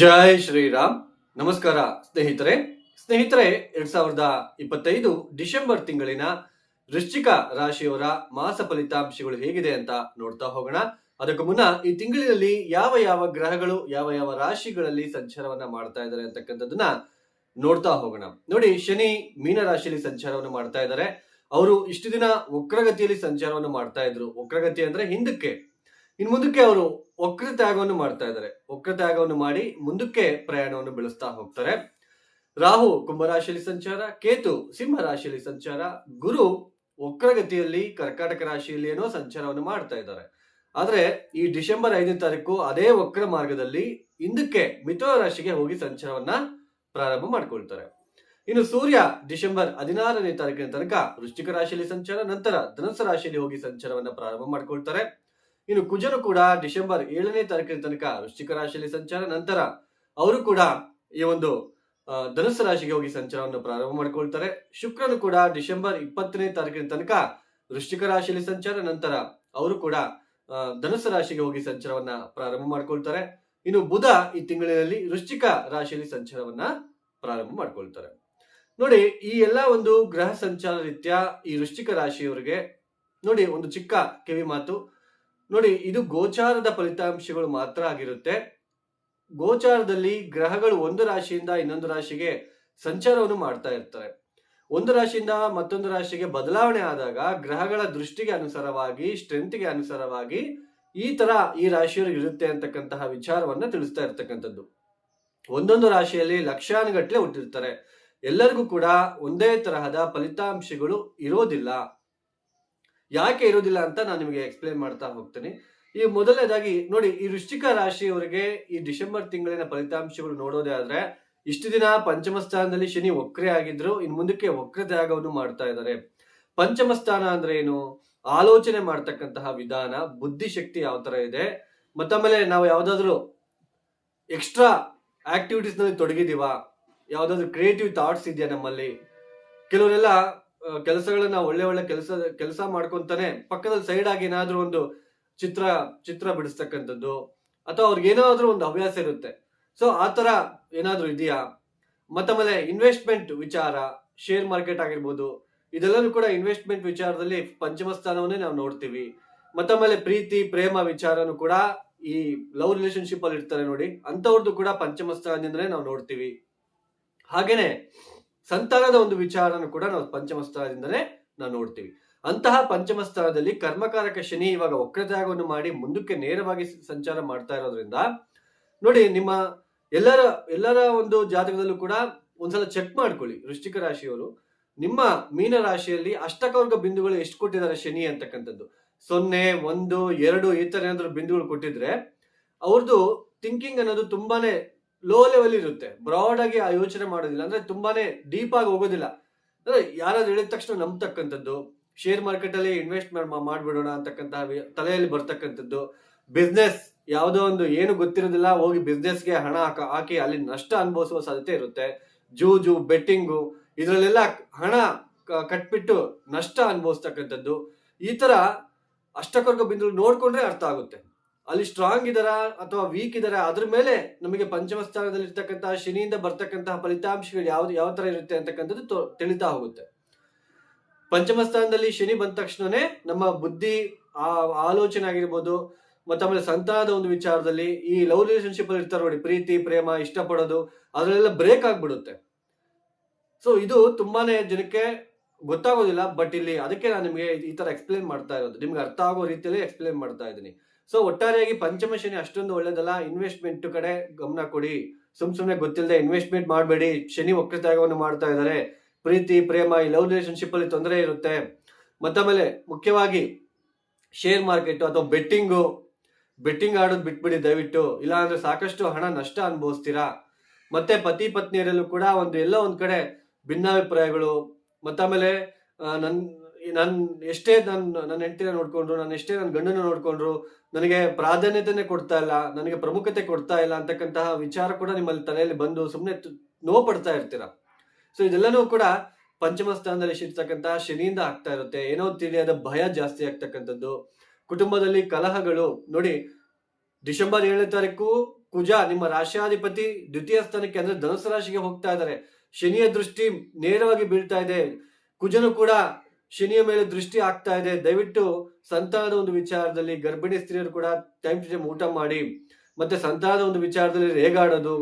ಜೈ ಶ್ರೀರಾಮ್. ನಮಸ್ಕಾರ ಸ್ನೇಹಿತರೆ. ಸ್ನೇಹಿತರೆ, ಎರಡ್ ಸಾವಿರದ ಇಪ್ಪತ್ತೈದು ಡಿಸೆಂಬರ್ ತಿಂಗಳಿನ ವೃಶ್ಚಿಕ ರಾಶಿಯವರ ಮಾಸ ಫಲಿತಾಂಶಗಳು ಹೇಗಿದೆ ಅಂತ ನೋಡ್ತಾ ಹೋಗೋಣ. ಅದಕ್ಕೂ ಮುನ್ನ ಈ ತಿಂಗಳಿನಲ್ಲಿ ಯಾವ ಯಾವ ಗ್ರಹಗಳು, ಯಾವ ಯಾವ ರಾಶಿಗಳಲ್ಲಿ ಸಂಚಾರವನ್ನ ಮಾಡ್ತಾ ಇದ್ದಾರೆ ಅಂತಕ್ಕಂಥದ್ದನ್ನ ನೋಡ್ತಾ ಹೋಗೋಣ. ನೋಡಿ, ಶನಿ ಮೀನ ರಾಶಿಯಲ್ಲಿ ಸಂಚಾರವನ್ನು ಮಾಡ್ತಾ ಇದ್ದಾರೆ. ಅವರು ಇಷ್ಟು ದಿನ ವಕ್ರಗತಿಯಲ್ಲಿ ಸಂಚಾರವನ್ನು ಮಾಡ್ತಾ ಇದ್ರು. ವಕ್ರಗತಿ ಅಂದ್ರೆ ಹಿಂದಕ್ಕೆ. ಇನ್ ಮುಂದಕ್ಕೆ ಅವರು ವಕ್ರ ತ್ಯಾಗವನ್ನು ಮಾಡ್ತಾ ಇದ್ದಾರೆ. ವಕ್ರ ತ್ಯಾಗವನ್ನು ಮಾಡಿ ಮುಂದಕ್ಕೆ ಪ್ರಯಾಣವನ್ನು ಬೆಳೆಸ್ತಾ ಹೋಗ್ತಾರೆ. ರಾಹು ಕುಂಭರಾಶಿಯಲ್ಲಿ ಸಂಚಾರ, ಕೇತು ಸಿಂಹ ರಾಶಿಯಲ್ಲಿ ಸಂಚಾರ, ಗುರು ವಕ್ರಗತಿಯಲ್ಲಿ, ಕರ್ಕಾಟಕ ರಾಶಿಯಲ್ಲಿ ಏನೋ ಸಂಚಾರವನ್ನು ಮಾಡ್ತಾ ಇದ್ದಾರೆ. ಆದ್ರೆ ಈ ಡಿಸೆಂಬರ್ ಐದನೇ ತಾರೀಕು ಅದೇ ವಕ್ರ ಮಾರ್ಗದಲ್ಲಿ ಹಿಂದಕ್ಕೆ ಮಿಥುನ ರಾಶಿಗೆ ಹೋಗಿ ಸಂಚಾರವನ್ನ ಪ್ರಾರಂಭ ಮಾಡ್ಕೊಳ್ತಾರೆ. ಇನ್ನು ಸೂರ್ಯ ಡಿಸೆಂಬರ್ ಹದಿನಾರನೇ ತಾರೀಕಿನ ತನಕ ವೃಶ್ಚಿಕ ರಾಶಿಯಲ್ಲಿ ಸಂಚಾರ, ನಂತರ ಧನಸ್ಸು ರಾಶಿಯಲ್ಲಿ ಹೋಗಿ ಸಂಚಾರವನ್ನ ಪ್ರಾರಂಭ ಮಾಡ್ಕೊಳ್ತಾರೆ. ಇನ್ನು ಕುಜರು ಕೂಡ ಡಿಸೆಂಬರ್ ಏಳನೇ ತಾರೀಕಿನ ತನಕ ವೃಶ್ಚಿಕ ರಾಶಿಯಲ್ಲಿ ಸಂಚಾರ. ನಂತರ ಅವರು ಕೂಡ ಈ ಒಂದು ಧನುಸ್ಸು ರಾಶಿಗೆ ಹೋಗಿ ಸಂಚಾರವನ್ನು ಪ್ರಾರಂಭ ಮಾಡಿಕೊಳ್ತಾರೆ. ಶುಕ್ರನು ಕೂಡ ಡಿಸೆಂಬರ್ ಇಪ್ಪತ್ತನೇ ತಾರೀಕಿನ ತನಕ ವೃಶ್ಚಿಕ ರಾಶಿಯಲ್ಲಿ ಸಂಚಾರ. ನಂತರ ಅವರು ಕೂಡ ಧನುಸ್ಸು ರಾಶಿಗೆ ಹೋಗಿ ಸಂಚಾರವನ್ನ ಪ್ರಾರಂಭ ಮಾಡಿಕೊಳ್ತಾರೆ. ಇನ್ನು ಬುಧ ಈ ತಿಂಗಳಿನಲ್ಲಿ ವೃಶ್ಚಿಕ ರಾಶಿಯಲ್ಲಿ ಸಂಚಾರವನ್ನ ಪ್ರಾರಂಭ ಮಾಡಿಕೊಳ್ತಾರೆ. ನೋಡಿ, ಈ ಎಲ್ಲ ಒಂದು ಗ್ರಹ ಸಂಚಾರ ರೀತ್ಯ ಈ ವೃಶ್ಚಿಕ ರಾಶಿಯವರಿಗೆ, ನೋಡಿ, ಒಂದು ಚಿಕ್ಕ ಕಿವಿ ಮಾತು. ನೋಡಿ, ಇದು ಗೋಚಾರದ ಫಲಿತಾಂಶಗಳು ಮಾತ್ರ ಆಗಿರುತ್ತೆ. ಗೋಚಾರದಲ್ಲಿ ಗ್ರಹಗಳು ಒಂದು ರಾಶಿಯಿಂದ ಇನ್ನೊಂದು ರಾಶಿಗೆ ಸಂಚಾರವನ್ನು ಮಾಡ್ತಾ ಇರ್ತಾರೆ. ಒಂದು ರಾಶಿಯಿಂದ ಮತ್ತೊಂದು ರಾಶಿಗೆ ಬದಲಾವಣೆ ಆದಾಗ ಗ್ರಹಗಳ ದೃಷ್ಟಿಗೆ ಅನುಸಾರವಾಗಿ ಸ್ಟ್ರೆಂತ್ಗೆ ಅನುಸಾರವಾಗಿ ಈ ತರ ಈ ರಾಶಿಯವರು ಇರುತ್ತೆ ಅಂತಕ್ಕಂತಹ ವಿಚಾರವನ್ನ ತಿಳಿಸ್ತಾ ಇರ್ತಕ್ಕಂಥದ್ದು. ಒಂದೊಂದು ರಾಶಿಯಲ್ಲಿ ಲಕ್ಷಾನುಗಟ್ಟಲೆ ಹುಟ್ಟಿರ್ತಾರೆ. ಎಲ್ಲರಿಗೂ ಕೂಡ ಒಂದೇ ತರಹದ ಫಲಿತಾಂಶಗಳು ಇರೋದಿಲ್ಲ. ಯಾಕೆ ಇರೋದಿಲ್ಲ ಅಂತ ನಾನು ನಿಮಗೆ ಎಕ್ಸ್ಪ್ಲೇನ್ ಮಾಡ್ತಾ ಹೋಗ್ತೀನಿ. ಈ ಮೊದಲನೇದಾಗಿ ನೋಡಿ, ಈ ವೃಶ್ಚಿಕ ರಾಶಿಯವರಿಗೆ ಈ ಡಿಸೆಂಬರ್ ತಿಂಗಳಿನ ಫಲಿತಾಂಶಗಳು ನೋಡೋದೇ ಆದ್ರೆ, ಇಷ್ಟು ದಿನ ಪಂಚಮ ಸ್ಥಾನದಲ್ಲಿ ಶನಿ ವಕ್ರೆ ಆಗಿದ್ರು, ಇನ್ ಮುಂದಕ್ಕೆ ವಕ್ರ ತ್ಯಾಗವನ್ನು ಮಾಡ್ತಾ ಇದ್ದಾರೆ ಪಂಚಮ ಸ್ಥಾನ ಅಂದ್ರೆ ಏನು? ಆಲೋಚನೆ ಮಾಡ್ತಕ್ಕಂತಹ ವಿಧಾನ, ಬುದ್ಧಿಶಕ್ತಿ ಯಾವ ತರ ಇದೆ? ಮತ್ತಾಮೇಲೆ ನಾವು ಯಾವ್ದಾದ್ರು ಎಕ್ಸ್ಟ್ರಾ ಆಕ್ಟಿವಿಟೀಸ್ನಲ್ಲಿ ತೊಡಗಿದೀವಾ ಯಾವ್ದಾದ್ರು ಕ್ರಿಯೇಟಿವ್ ಥಾಟ್ಸ್ ಇದೆಯಾ ನಮ್ಮಲ್ಲಿ? ಕೆಲವರೆಲ್ಲ ಕೆಲಸಗಳನ್ನ ಒಳ್ಳೆ ಒಳ್ಳೆ ಕೆಲಸ ಕೆಲಸ ಮಾಡ್ಕೊಂತಾನೆ ಪಕ್ಕದಲ್ಲಿ ಸೈಡ್ ಆಗಿ ಏನಾದ್ರೂ ಒಂದು ಚಿತ್ರ ಚಿತ್ರ ಬಿಡಿಸ್ತಕ್ಕಂಥದ್ದು ಅಥವಾ ಅವ್ರಿಗೆ ಏನಾದ್ರೂ ಒಂದು ಹವ್ಯಾಸ ಇರುತ್ತೆ. ಸೊ ಆ ತರ ಏನಾದ್ರೂ ಇದೆಯಾ? ಮತ್ತಮೇಲೆ ಇನ್ವೆಸ್ಟ್ಮೆಂಟ್ ವಿಚಾರ ಶೇರ್ ಮಾರ್ಕೆಟ್ ಆಗಿರ್ಬೋದು ಇದೆಲ್ಲರೂ ಕೂಡ ಇನ್ವೆಸ್ಟ್ಮೆಂಟ್ ವಿಚಾರದಲ್ಲಿ ಪಂಚಮ ಸ್ಥಾನವನ್ನೇ ನಾವು ನೋಡ್ತೀವಿ. ಮತ್ತಮೇಲೆ ಪ್ರೀತಿ, ಪ್ರೇಮ ವಿಚಾರನು ಕೂಡ ಈ ಲವ್ ರಿಲೇಶನ್ಶಿಪ್ ಅಲ್ಲಿ ಇರ್ತಾರೆ ನೋಡಿ ಅಂತವ್ರದ್ದು ಕೂಡ ಪಂಚಮ ಸ್ಥಾನದಿಂದಲೇ ನಾವು ನೋಡ್ತೀವಿ. ಹಾಗೇನೆ ಸಂತಾನದ ಒಂದು ವಿಚಾರನೂ ಕೂಡ ನಾವು ಪಂಚಮ ಸ್ಥಾನದಿಂದಲೇ ನಾವು ನೋಡ್ತೀವಿ. ಅಂತಹ ಪಂಚಮ ಸ್ಥಾನದಲ್ಲಿ ಕರ್ಮಕಾರಕ ಶನಿ ಇವಾಗ ವಕ್ರತ್ಯಾಗವನ್ನು ಮಾಡಿ ಮುಂದಕ್ಕೆ ನೇರವಾಗಿ ಸಂಚಾರ ಮಾಡ್ತಾ ಇರೋದ್ರಿಂದ, ನೋಡಿ ನಿಮ್ಮ ಎಲ್ಲರ ಎಲ್ಲರ ಒಂದು ಜಾತಕದಲ್ಲೂ ಕೂಡ ಒಂದ್ಸಲ ಚೆಕ್ ಮಾಡ್ಕೊಳ್ಳಿ ವೃಶ್ಚಿಕ ರಾಶಿಯವರು. ನಿಮ್ಮ ಮೀನ ರಾಶಿಯಲ್ಲಿ ಅಷ್ಟಕವರ್ಗ ಬಿಂದುಗಳು ಎಷ್ಟು ಕೊಟ್ಟಿದ್ದಾರೆ ಶನಿ ಅಂತಕ್ಕಂಥದ್ದು? ಸೊನ್ನೆ, ಒಂದು, ಎರಡು ಈ ತರ ಏನಾದ್ರು ಬಿಂದುಗಳು ಕೊಟ್ಟಿದ್ರೆ ಅವ್ರದ್ದು ಥಿಂಕಿಂಗ್ ಅನ್ನೋದು ತುಂಬಾನೇ ಲೋ ಲೆವೆಲ್ ಇರುತ್ತೆ. ಬ್ರಾಡ್ ಆಗಿ ಆ ಯೋಚನೆ ಮಾಡೋದಿಲ್ಲ. ಅಂದ್ರೆ ತುಂಬಾನೇ ಡೀಪ್ ಆಗಿ ಹೋಗೋದಿಲ್ಲ. ಅಂದ್ರೆ ಯಾರಾದ್ರೂ ಹೇಳಿದ ತಕ್ಷಣ ನಂಬತಕ್ಕಂಥದ್ದು ಶೇರ್ ಮಾರ್ಕೆಟ್ ಅಲ್ಲಿ ಇನ್ವೆಸ್ಟ್ ಮಾಡ್ಬಿಡೋಣ ಅಂತಕ್ಕಂತಹ ತಲೆಯಲ್ಲಿ ಬರ್ತಕ್ಕಂಥದ್ದು ಬಿಸ್ನೆಸ್ ಯಾವುದೋ ಒಂದು ಏನು ಗೊತ್ತಿರೋದಿಲ್ಲ, ಹೋಗಿ ಬಿಸ್ನೆಸ್ಗೆ ಹಣ ಹಾಕ- ಹಾಕಿ ಅಲ್ಲಿ ನಷ್ಟ ಅನುಭವಿಸುವ ಸಾಧ್ಯತೆ ಇರುತ್ತೆ. ಜೂಜು ಬೆಟ್ಟಿಂಗು ಇದರಲ್ಲೆಲ್ಲ ಹಣ ಕಟ್ಬಿಟ್ಟು ನಷ್ಟ ಅನುಭವಿಸ್ತಕ್ಕಂಥದ್ದು. ಈ ತರ ಅಷ್ಟಕ್ಕೊರ್ಗ ಬಿಂದು ನೋಡ್ಕೊಂಡ್ರೆ ಅರ್ಥ ಆಗುತ್ತೆ. ಅಲ್ಲಿ ಸ್ಟ್ರಾಂಗ್ ಇದಾರ ಅಥವಾ ವೀಕ್ ಇದಾರ ಅದ್ರ ಮೇಲೆ ನಮಗೆ ಪಂಚಮ ಸ್ಥಾನದಲ್ಲಿ ಇರ್ತಕ್ಕಂತಹ ಶನಿಯಿಂದ ಬರ್ತಕ್ಕಂತಹ ಫಲಿತಾಂಶಗಳು ಯಾವ್ದು, ಯಾವ ತರ ಇರುತ್ತೆ ಅಂತಕ್ಕಂಥದ್ದು ತಿಳಿತಾ ಹೋಗುತ್ತೆ. ಪಂಚಮ ಸ್ಥಾನದಲ್ಲಿ ಶನಿ ಬಂದ ತಕ್ಷಣನೇ ನಮ್ಮ ಬುದ್ಧಿ, ಆ ಆಲೋಚನೆ ಆಗಿರ್ಬೋದು, ಮತ್ತೆ ಆಮೇಲೆ ಸಂತಾನದ ಒಂದು ವಿಚಾರದಲ್ಲಿ ಈ ಲವ್ ರಿಲೇಶನ್ಶಿಪ್ ಅಲ್ಲಿ ಇರ್ತಾರೆ ನೋಡಿ, ಪ್ರೀತಿ, ಪ್ರೇಮ, ಇಷ್ಟಪಡೋದು, ಅದರಲ್ಲೆಲ್ಲ ಬ್ರೇಕ್ ಆಗ್ಬಿಡುತ್ತೆ. ಸೊ ಇದು ತುಂಬಾನೇ ಜನಕ್ಕೆ ಗೊತ್ತಾಗೋದಿಲ್ಲ ಬಟ್ ಇಲ್ಲಿ ಅದಕ್ಕೆ ನಾನು ನಿಮಗೆ ಈ ತರ ಎಕ್ಸ್ಪ್ಲೇನ್ ಮಾಡ್ತಾ ಇರೋದು. ನಿಮ್ಗೆ ಅರ್ಥ ಆಗೋ ರೀತಿಯಲ್ಲಿ ಎಕ್ಸ್ಪ್ಲೇನ್ ಮಾಡ್ತಾ ಇದ್ದೀನಿ. ಸೊ ಒಟ್ಟಾರೆಯಾಗಿ ಪಂಚಮ ಶನಿ ಅಷ್ಟೊಂದು ಒಳ್ಳೇದಲ್ಲ. ಇನ್ವೆಸ್ಟ್ಮೆಂಟ್ ಕಡೆ ಗಮನ ಕೊಡಿ. ಸುಮ್ ಸುಮ್ನೆ ಗೊತ್ತಿಲ್ಲದೆ ಇನ್ವೆಸ್ಟ್ಮೆಂಟ್ ಮಾಡಬೇಡಿ. ಶನಿ ವಕ್ರತ್ಯಾಗವನ್ನು ಮಾಡ್ತಾ ಇದ್ದಾರೆ. ಪ್ರೀತಿ, ಪ್ರೇಮ, ಈ ಲವ್ ರಿಲೇಶನ್ಶಿಪ್ ಅಲ್ಲಿ ತೊಂದರೆ ಇರುತ್ತೆ. ಮತ್ತಾಮೇಲೆ ಮುಖ್ಯವಾಗಿ ಶೇರ್ ಮಾರ್ಕೆಟ್ ಅಥವಾ ಬೆಟ್ಟಿಂಗು ಬೆಟ್ಟಿಂಗ್ ಆಡೋದು ಬಿಟ್ಬಿಡಿ ದಯವಿಟ್ಟು. ಇಲ್ಲ ಅಂದ್ರೆ ಸಾಕಷ್ಟು ಹಣ ನಷ್ಟ ಅನುಭವಿಸ್ತೀರಾ? ಮತ್ತೆ ಪತಿ ಪತ್ನಿಯರಲ್ಲೂ ಕೂಡ ಒಂದು ಎಲ್ಲೋ ಒಂದ್ ಕಡೆ ಭಿನ್ನಾಭಿಪ್ರಾಯಗಳು. ಮತ್ತಾಮೇಲೆ ನನ್ ನನ್ ಎಷ್ಟೇ ನನ್ ನನ್ನ ಹೆಂಡತಿನ ನೋಡ್ಕೊಂಡ್ರು, ನಾನು ಎಷ್ಟೇ ನನ್ನ ಗಂಡನ ನೋಡ್ಕೊಂಡ್ರು, ನನಗೆ ಪ್ರಾಧಾನ್ಯತೆನೆ ಕೊಡ್ತಾ ಇಲ್ಲ, ನನಗೆ ಪ್ರಮುಖತೆ ಕೊಡ್ತಾ ಇಲ್ಲ ಅಂತಕ್ಕಂತಹ ವಿಚಾರ ಕೂಡ ನಿಮ್ಮಲ್ಲಿ ತಲೆಯಲ್ಲಿ ಬಂದು ಸುಮ್ಮನೆ ನೋವು ಪಡ್ತಾ ಇರ್ತೀರ. ಸೊ ಇದೆಲ್ಲನೂ ಕೂಡ ಪಂಚಮ ಸ್ಥಾನದಲ್ಲಿ ಇರ್ತಕ್ಕಂತಹ ಶನಿಯಿಂದ ಆಗ್ತಾ ಇರುತ್ತೆ. ಏನೋ ತಿಳಿಯಾದ ಭಯ ಜಾಸ್ತಿ ಆಗ್ತಕ್ಕಂಥದ್ದು. ಕುಟುಂಬದಲ್ಲಿ ಕಲಹಗಳು. ನೋಡಿ, ಡಿಸೆಂಬರ್ ಏಳನೇ ತಾರೀಕು ಕುಜ ನಿಮ್ಮ ರಾಷ್ಟ್ರಾಧಿಪತಿ ದ್ವಿತೀಯ ಸ್ಥಾನಕ್ಕೆ ಅಂದ್ರೆ ಧನುಸು ರಾಶಿಗೆ ಹೋಗ್ತಾ ಇದ್ದಾರೆ. ಶನಿಯ ದೃಷ್ಟಿ ನೇರವಾಗಿ ಬೀಳ್ತಾ ಇದೆ. ಕುಜನು ಕೂಡ ಶನಿಯ ಮೇಲೆ ದೃಷ್ಟಿ ಆಗ್ತಾ ಇದೆ. ದಯವಿಟ್ಟು ಸಂತಾನದ ಒಂದು ವಿಚಾರದಲ್ಲಿ ಗರ್ಭಿಣಿ ಸ್ತ್ರೀಯರು ಕೂಡ ಟೈಮ್ ಟು ಟೈಮ್ ಊಟ ಮಾಡಿ. ಮತ್ತೆ ಸಂತಾನದ ಒಂದು ವಿಚಾರದಲ್ಲಿ ರೇಗಾಡೋದು.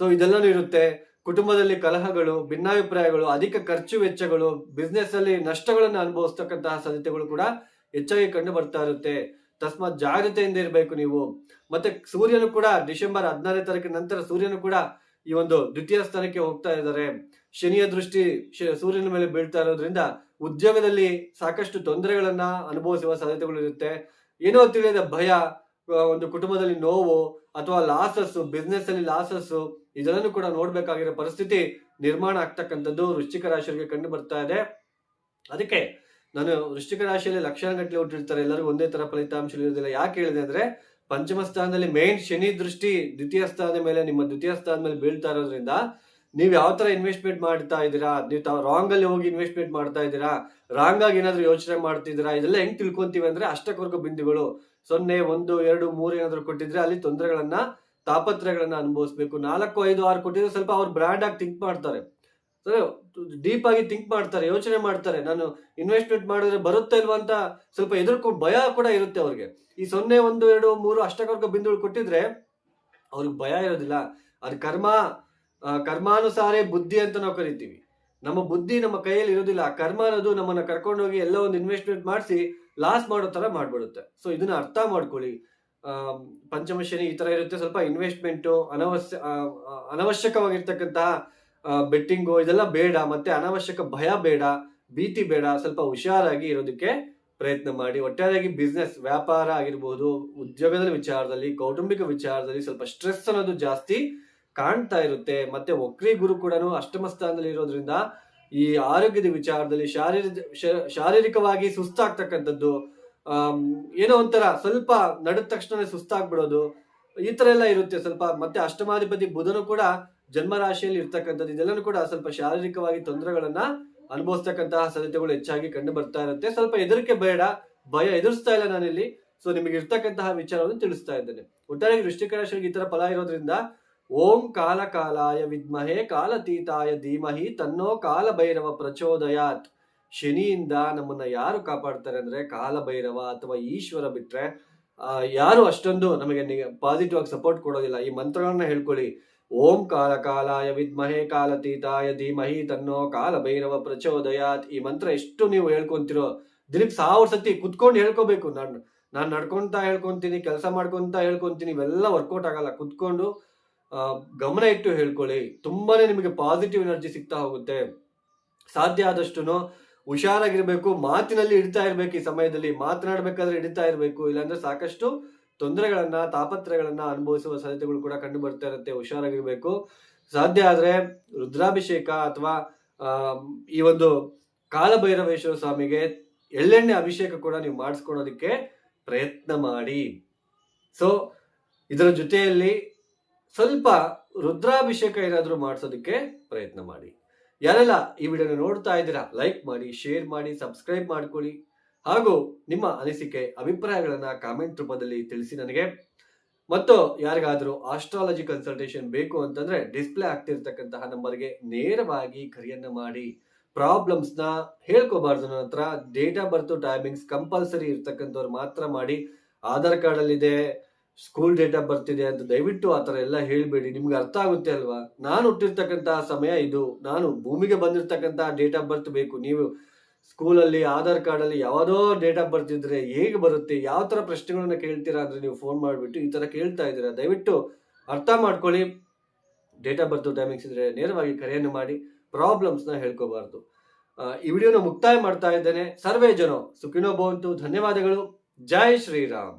ಸೊ ಇದೆಲ್ಲನೂ ಇರುತ್ತೆ. ಕುಟುಂಬದಲ್ಲಿ ಕಲಹಗಳು, ಭಿನ್ನಾಭಿಪ್ರಾಯಗಳು, ಅಧಿಕ ಖರ್ಚು ವೆಚ್ಚಗಳು ಬಿಸ್ನೆಸ್ ಅಲ್ಲಿ ನಷ್ಟಗಳನ್ನು ಅನುಭವಿಸ್ತಕ್ಕಂತಹ ಸಾಧ್ಯತೆಗಳು ಕೂಡ ಹೆಚ್ಚಾಗಿ ಕಂಡು ಬರ್ತಾ ಇರುತ್ತೆ. ತಸ್ಮಾತ್ ಜಾಗ್ರತೆಯಿಂದ ಇರಬೇಕು ನೀವು. ಮತ್ತೆ ಸೂರ್ಯನು ಕೂಡ ಡಿಸೆಂಬರ್ ಹದಿನಾರನೇ ತಾರೀಕಿನ ನಂತರ ಸೂರ್ಯನು ಕೂಡ ಈ ಒಂದು ದ್ವಿತೀಯ ಸ್ಥಾನಕ್ಕೆ ಹೋಗ್ತಾ ಇದ್ದಾರೆ. ಶನಿಯ ದೃಷ್ಟಿ ಸೂರ್ಯನ ಮೇಲೆ ಬೀಳ್ತಾ ಇರೋದ್ರಿಂದ ಉದ್ಯೋಗದಲ್ಲಿ ಸಾಕಷ್ಟು ತೊಂದರೆಗಳನ್ನ ಅನುಭವಿಸುವ ಸಾಧ್ಯತೆಗಳು ಇರುತ್ತೆ. ಏನೋ ತಿಳಿಯದ ಭಯ ಒಂದು ಕುಟುಂಬದಲ್ಲಿ ನೋವು ಅಥವಾ ಲಾಸಸ್ ಬಿಸ್ನೆಸ್ ಅಲ್ಲಿ ಲಾಸಸ್ ಇದನ್ನು ಕೂಡ ನೋಡ್ಬೇಕಾಗಿರೋ ಪರಿಸ್ಥಿತಿ ನಿರ್ಮಾಣ ಆಗ್ತಕ್ಕಂಥದ್ದು ವೃಶ್ಚಿಕ ರಾಶಿಯವರಿಗೆ ಕಂಡು ಬರ್ತಾ ಇದೆ. ಅದಕ್ಕೆ ನಾನು ವೃಶ್ಚಿಕ ರಾಶಿಯಲ್ಲಿ ಲಕ್ಷಣ ಗಟ್ಟಲೆ ಹುಟ್ಟಿರ್ತಾರೆ. ಎಲ್ಲರಿಗೂ ಒಂದೇ ತರ ಫಲಿತಾಂಶ ಇರೋದಿಲ್ಲ. ಯಾಕೆ ಹೇಳಿದೆ ಅಂದ್ರೆ, ಪಂಚಮ ಸ್ಥಾನದಲ್ಲಿ ಮೇನ್ ಶನಿ ದೃಷ್ಟಿ ದ್ವಿತೀಯ ಸ್ಥಾನದ ಮೇಲೆ, ನಿಮ್ಮ ದ್ವಿತೀಯ ಸ್ಥಾನದ ಮೇಲೆ ಬೀಳ್ತಾ ಇರೋದ್ರಿಂದ ನೀವು ಯಾವ ತರ ಇನ್ವೆಸ್ಟ್ಮೆಂಟ್ ಮಾಡ್ತಾ ಇದ್ದೀರಾ? ನೀವು ರಾಂಗ್ ಅಲ್ಲಿ ಹೋಗಿ ಇನ್ವೆಸ್ಟ್ಮೆಂಟ್ ಮಾಡ್ತಾ ಇದ್ದೀರಾ? ರಾಂಗ್ ಆಗಿ ಏನಾದ್ರು ಯೋಚನೆ ಮಾಡ್ತಿದ್ದೀರಾ? ಇದೆಲ್ಲ ಹೆಂಗೆ ತಿಳ್ಕೊಂತೀವಿ ಅಂದ್ರೆ ಅಷ್ಟಕ್ಕವರೆಗೂ ಬಿಂದುಗಳು. ಸೊನ್ನೆ, ಒಂದು, ಎರಡು, ಮೂರು ಏನಾದರೂ ಕೊಟ್ಟಿದ್ರೆ ಅಲ್ಲಿ ತೊಂದರೆಗಳನ್ನ ತಾಪತ್ರಗಳನ್ನ ಅನುಭವಿಸ್ಬೇಕು. ನಾಲ್ಕು, ಐದು, ಆರು ಕೊಟ್ಟಿದ್ರೆ ಸ್ವಲ್ಪ ಅವ್ರು ಬ್ರ್ಯಾಂಡ್ ಆಗಿ ಥಿಂಕ್ ಮಾಡ್ತಾರೆ. ಡೀಪ್ ಆಗಿ ಥಿಂಕ್ ಮಾಡ್ತಾರೆ, ಯೋಚನೆ ಮಾಡ್ತಾರೆ. ನಾನು ಇನ್ವೆಸ್ಟ್ಮೆಂಟ್ ಮಾಡಿದ್ರೆ ಬರುತ್ತೆ ಇಲ್ವಾ ಅಂತ ಸ್ವಲ್ಪ ಎದುರ್ಕೊಂಡು ಭಯ ಕೂಡ ಇರುತ್ತೆ ಅವ್ರಿಗೆ. ಈ ಸೊನ್ನೆ, ಒಂದು, ಎರಡು, ಮೂರು ಅಷ್ಟಕ್ಕವರೆಗೂ ಬಿಂದುಗಳು ಕೊಟ್ಟಿದ್ರೆ ಅವ್ರಿಗೆ ಭಯ ಇರೋದಿಲ್ಲ. ಅದು ಕರ್ಮ ಕರ್ಮಾನುಸಾರೇ ಬುದ್ಧಿ ಅಂತ ನಾವು ಕರಿತೀವಿ. ನಮ್ಮ ಬುದ್ಧಿ ನಮ್ಮ ಕೈಯಲ್ಲಿ ಇರೋದಿಲ್ಲ ಆ ಕರ್ಮ ಅನ್ನೋದು ನಮ್ಮನ್ನು ಕರ್ಕೊಂಡೋಗಿ ಎಲ್ಲ ಒಂದು ಇನ್ವೆಸ್ಟ್ಮೆಂಟ್ ಮಾಡಿಸಿ ಲಾಸ್ ಮಾಡೋ ತರ ಮಾಡ್ಬಿಡುತ್ತೆ. ಸೊ ಇದನ್ನ ಅರ್ಥ ಮಾಡ್ಕೊಳ್ಳಿ. ಪಂಚಮಶನಿ ಪಂಚಮ ಶನಿ ಈ ತರ ಇರುತ್ತೆ. ಸ್ವಲ್ಪ ಇನ್ವೆಸ್ಟ್ಮೆಂಟು ಅನವಶ್ಯ ಅನವಶ್ಯಕವಾಗಿರ್ತಕ್ಕಂತಹ ಬೆಟ್ಟಿಂಗು ಇದೆಲ್ಲ ಬೇಡ. ಮತ್ತೆ ಅನವಶ್ಯಕ ಭಯ ಬೇಡ. ಭೀತಿ ಬೇಡ. ಸ್ವಲ್ಪ ಹುಷಾರಾಗಿ ಇರೋದಕ್ಕೆ ಪ್ರಯತ್ನ ಮಾಡಿ. ಒಟ್ಟಾರೆಯಾಗಿ ಬಿಸ್ನೆಸ್ ವ್ಯಾಪಾರ ಆಗಿರ್ಬೋದು, ಉದ್ಯೋಗದ ವಿಚಾರದಲ್ಲಿ, ಕೌಟುಂಬಿಕ ವಿಚಾರದಲ್ಲಿ ಸ್ವಲ್ಪ ಸ್ಟ್ರೆಸ್ ಅನ್ನೋದು ಜಾಸ್ತಿ ಕಾಣ್ತಾ ಇರುತ್ತೆ. ಮತ್ತೆ ವಕ್ರಿ ಗುರು ಕೂಡ ಅಷ್ಟಮ ಸ್ಥಾನದಲ್ಲಿ ಇರೋದ್ರಿಂದ ಈ ಆರೋಗ್ಯದ ವಿಚಾರದಲ್ಲಿ ಶಾರೀರಿಕ ಶಾರೀರಿಕವಾಗಿ ಸುಸ್ತಾಗ್ತಕ್ಕಂಥದ್ದು ಏನೋ ಒಂಥರ ಸ್ವಲ್ಪ ನಡೆದ ತಕ್ಷಣ ಸುಸ್ತಾಗ್ಬಿಡೋದು, ಈ ತರ ಎಲ್ಲ ಇರುತ್ತೆ ಸ್ವಲ್ಪ. ಮತ್ತೆ ಅಷ್ಟಮಾಧಿಪತಿ ಬುಧನು ಕೂಡ ಜನ್ಮ ರಾಶಿಯಲ್ಲಿ ಇರ್ತಕ್ಕಂಥದ್ದು, ಇದೆಲ್ಲನೂ ಕೂಡ ಸ್ವಲ್ಪ ಶಾರೀರಿಕವಾಗಿ ತೊಂದರೆಗಳನ್ನ ಅನುಭವಿಸ್ತಕ್ಕಂತಹ ಸಾಧ್ಯತೆಗಳು ಹೆಚ್ಚಾಗಿ ಕಂಡು ಬರ್ತಾ ಇರುತ್ತೆ. ಸ್ವಲ್ಪ ಹೆದರಿಕೆ ಬೇಡ, ಭಯ ಎದುರಿಸ್ತಾ ಇಲ್ಲ ನಾನಿಲ್ಲಿ. ಸೊ ನಿಮಗೆ ಇರ್ತಕ್ಕಂತಹ ವಿಚಾರವನ್ನು ತಿಳಿಸ್ತಾ ಇದ್ದೇನೆ. ಒಟ್ಟಾರೆ ವೃಷ್ಟಿಕ ರಾಶಿಗೆ ಈ ತರ ಫಲ ಇರೋದ್ರಿಂದ ಓಂ ಕಾಲಕಾಲಾಯ ವಿದ್ಮಹೆ ಕಾಲತೀತಾಯ ಧೀಮಹಿ ತನ್ನೋ ಕಾಲ ಭೈರವ ಪ್ರಚೋದಯಾತ್. ಶನಿಯಿಂದ ನಮ್ಮನ್ನ ಯಾರು ಕಾಪಾಡ್ತಾರೆ ಅಂದ್ರೆ ಕಾಲ ಭೈರವ ಅಥವಾ ಈಶ್ವರ ಬಿಟ್ರೆ ಯಾರು ಅಷ್ಟೊಂದು ನಮಗೆ ಪಾಸಿಟಿವ್ ಆಗಿ ಸಪೋರ್ಟ್ ಕೊಡೋದಿಲ್ಲ. ಈ ಮಂತ್ರಗಳನ್ನ ಹೇಳ್ಕೊಳ್ಳಿ. ಓಂ ಕಾಲಕಾಲಾಯ ವಿದ್ಮಹೆ ಕಾಲತೀತಾಯ ಧೀಮಹಿ ತನ್ನೋ ಕಾಲ ಭೈರವ ಪ್ರಚೋದಯಾತ್. ಈ ಮಂತ್ರ ಎಷ್ಟು ನೀವು ಹೇಳ್ಕೊಂತಿರೋ, ದಿನಕ್ಕೆ ಸಾವಿರ ಸತಿ ಕುತ್ಕೊಂಡು ಹೇಳ್ಕೋಬೇಕು. ನಾನು ನಾನು ನಡ್ಕೊಂತ ಹೇಳ್ಕೊಂತೀನಿ, ಕೆಲಸ ಮಾಡ್ಕೊಂತ ಹೇಳ್ಕೊಂತೀನಿ, ಇವೆಲ್ಲ ವರ್ಕೌಟ್ ಆಗಲ್ಲ. ಕುತ್ಕೊಂಡು ಗಮನ ಇಟ್ಟು ಹೇಳ್ಕೊಳ್ಳಿ. ತುಂಬಾನೇ ನಿಮಗೆ ಪಾಸಿಟಿವ್ ಎನರ್ಜಿ ಸಿಗ್ತಾ ಹೋಗುತ್ತೆ. ಸಾಧ್ಯ ಆದಷ್ಟು ಹುಷಾರಾಗಿರ್ಬೇಕು, ಮಾತಿನಲ್ಲಿ ಇಡ್ತಾ ಇರ್ಬೇಕು ಈ ಸಮಯದಲ್ಲಿ, ಮಾತನಾಡ್ಬೇಕಾದ್ರೆ ಇಡ್ತಾ ಇರ್ಬೇಕು, ಇಲ್ಲಾಂದ್ರೆ ಸಾಕಷ್ಟು ತೊಂದರೆಗಳನ್ನ ತಾಪತ್ರಗಳನ್ನ ಅನುಭವಿಸುವ ಸಾಧ್ಯತೆಗಳು ಕೂಡ ಕಂಡು ಬರ್ತಾ ಇರುತ್ತೆ, ಹುಷಾರಾಗಿರ್ಬೇಕು. ಸಾಧ್ಯ ಆದ್ರೆ ರುದ್ರಾಭಿಷೇಕ ಅಥವಾ ಈ ಒಂದು ಕಾಲಭೈರವೇಶ್ವರ ಸ್ವಾಮಿಗೆ ಎಳ್ಳೆಣ್ಣೆ ಅಭಿಷೇಕ ಕೂಡ ನೀವು ಮಾಡಿಸ್ಕೊಳೋದಕ್ಕೆ ಪ್ರಯತ್ನ ಮಾಡಿ. ಸೊ ಇದರ ಜೊತೆಯಲ್ಲಿ ಸ್ವಲ್ಪ ರುದ್ರಾಭಿಷೇಕ ಏನಾದರೂ ಮಾಡಿಸೋದಕ್ಕೆ ಪ್ರಯತ್ನ ಮಾಡಿ. ಯಾರೆಲ್ಲ ಈ ವಿಡಿಯೋನ ನೋಡ್ತಾ ಇದ್ದೀರಾ ಲೈಕ್ ಮಾಡಿ ಶೇರ್ ಮಾಡಿ ಸಬ್ಸ್ಕ್ರೈಬ್ ಮಾಡ್ಕೊಳ್ಳಿ. ಹಾಗೂ ನಿಮ್ಮ ಅನಿಸಿಕೆ, ಅಭಿಪ್ರಾಯಗಳನ್ನು ಕಾಮೆಂಟ್ ರೂಪದಲ್ಲಿ ತಿಳಿಸಿ ನನಗೆ. ಮತ್ತು ಯಾರಿಗಾದರೂ ಆಸ್ಟ್ರಾಲಜಿ ಕನ್ಸಲ್ಟೇಷನ್ ಬೇಕು ಅಂತಂದ್ರೆ ಡಿಸ್ಪ್ಲೇ ಆಗ್ತಿರ್ತಕ್ಕಂತಹ ನಂಬರ್ಗೆ ನೇರವಾಗಿ ಕರೆಯನ್ನ ಮಾಡಿ. ಪ್ರಾಬ್ಲಮ್ಸ್ನ ಹೇಳ್ಕೋಬಾರ್ದು ನನ್ನ ಹತ್ರ. Date of birth timings compulsory ಇರ್ತಕ್ಕಂಥವ್ರು ಮಾತ್ರ ಮಾಡಿ. ಆಧಾರ್ ಕಾರ್ಡಲ್ಲಿದೆ ಸ್ಕೂಲ್ ಡೇಟ್ ಆಫ್ ಬರ್ತ್ ಇದೆ ಅಂತ ದಯವಿಟ್ಟು ಆ ಥರ ಎಲ್ಲ ಹೇಳಬೇಡಿ. ನಿಮ್ಗೆ ಅರ್ಥ ಆಗುತ್ತೆ ಅಲ್ವಾ? ನಾನು ಹುಟ್ಟಿರ್ತಕ್ಕಂತಹ ಸಮಯ ಇದು. ನಾನು ಭೂಮಿಗೆ ಬಂದಿರ್ತಕ್ಕಂತಹ ಡೇಟ್ ಆಫ್ ಬರ್ತ್ ಬೇಕು. ನೀವು ಸ್ಕೂಲಲ್ಲಿ ಆಧಾರ್ ಕಾರ್ಡ್ ಅಲ್ಲಿ ಯಾವುದೋ ಡೇಟ್ ಆಫ್ ಬರ್ತ್ ಇದ್ರೆ ಹೇಗೆ ಬರುತ್ತೆ? ಯಾವ ಥರ ಪ್ರಶ್ನೆಗಳನ್ನ ಕೇಳ್ತೀರಾ ಅಂದರೆ ನೀವು ಫೋನ್ ಮಾಡಿಬಿಟ್ಟು ಈ ತರ ಕೇಳ್ತಾ ಇದ್ದೀರಾ. ದಯವಿಟ್ಟು ಅರ್ಥ ಮಾಡ್ಕೊಳ್ಳಿ. ಡೇಟ್ ಆಫ್ ಬರ್ತ್ ಟೈಮಿಂಗ್ಸ್ ಇದ್ರೆ ನೇರವಾಗಿ ಕರೆಯನ್ನು ಮಾಡಿ. ಪ್ರಾಬ್ಲಮ್ಸ್ನ ಹೇಳ್ಕೋಬಾರ್ದು. ಈ ವಿಡಿಯೋನ ಮುಕ್ತಾಯ ಮಾಡ್ತಾ ಇದ್ದೇನೆ. ಸರ್ವೇ ಜನ, ಸುಖಿನೋ ಭವಂತು. ಧನ್ಯವಾದಗಳು. ಜೈ ಶ್ರೀರಾಮ್.